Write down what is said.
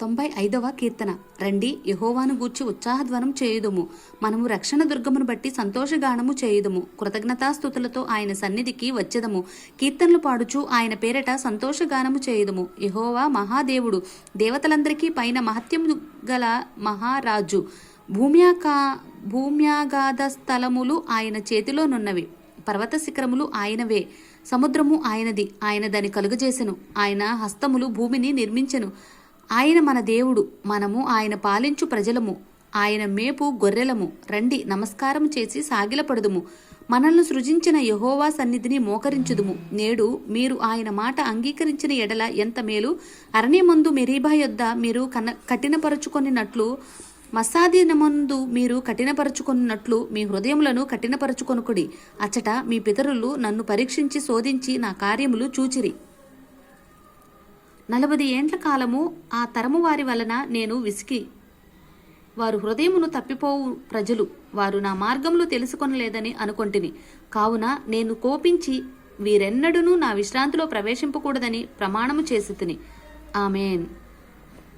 తొంభై ఐదవ కీర్తన. రండి యహోవాను గూర్చి ఉత్సాహధ్వనం చేయుదుము. మనము రక్షణ దుర్గమును బట్టి సంతోషగానము చేయుదుము. కృతజ్ఞతాస్థుతులతో ఆయన సన్నిధికి వచ్చెదము. కీర్తనలు పాడుచు ఆయన పేరట సంతోషగానము చేయుదుము. యహోవా మహాదేవుడు దేవతలందరికీ పైన మహత్యము గల మహారాజు. భూమ్యాకా భూమ్యాగాధ స్థలములు ఆయన చేతిలోనున్నవి పర్వత శిఖరములు ఆయనవే. సముద్రము ఆయనది. ఆయన దాన్ని కలుగజేసెను. ఆయన హస్తములు భూమిని నిర్మించెను. ఆయన మన దేవుడు మనము ఆయన పాలించు ప్రజలము ఆయన మేపు గొర్రెలము రండి నమస్కారం చేసి సాగిలపడుదుము. మనల్ని సృజించిన యహోవా సన్నిధిని మోకరించుదుము. నేడు మీరు ఆయన మాట అంగీకరించిన ఎడల ఎంత మేలు. అరణ్యమందు మెరీబా యొద్ద మీరు కన కఠినపరుచుకొనినట్లు మస్సాదినమందు మీరు కఠినపరచుకున్నట్లు మీ హృదయములను కఠినపరచుకొనుకుడి. అచ్చట మీ పితరులు నన్ను పరీక్షించి శోధించి నా కార్యములు చూచిరి. నలభై ఏండ్ల కాలము ఆ తరము వారి వలన నేను విసికి. వారు హృదయమును తప్పిపోవు ప్రజలు. వారు నా మార్గములు తెలుసుకొనలేదని అనుకొంటిని. కావున నేను కోపించి వీరెన్నడూనూ నా విశ్రాంతిలో ప్రవేశింపకూడదని ప్రమాణము చేసి తిని ఆమెన్.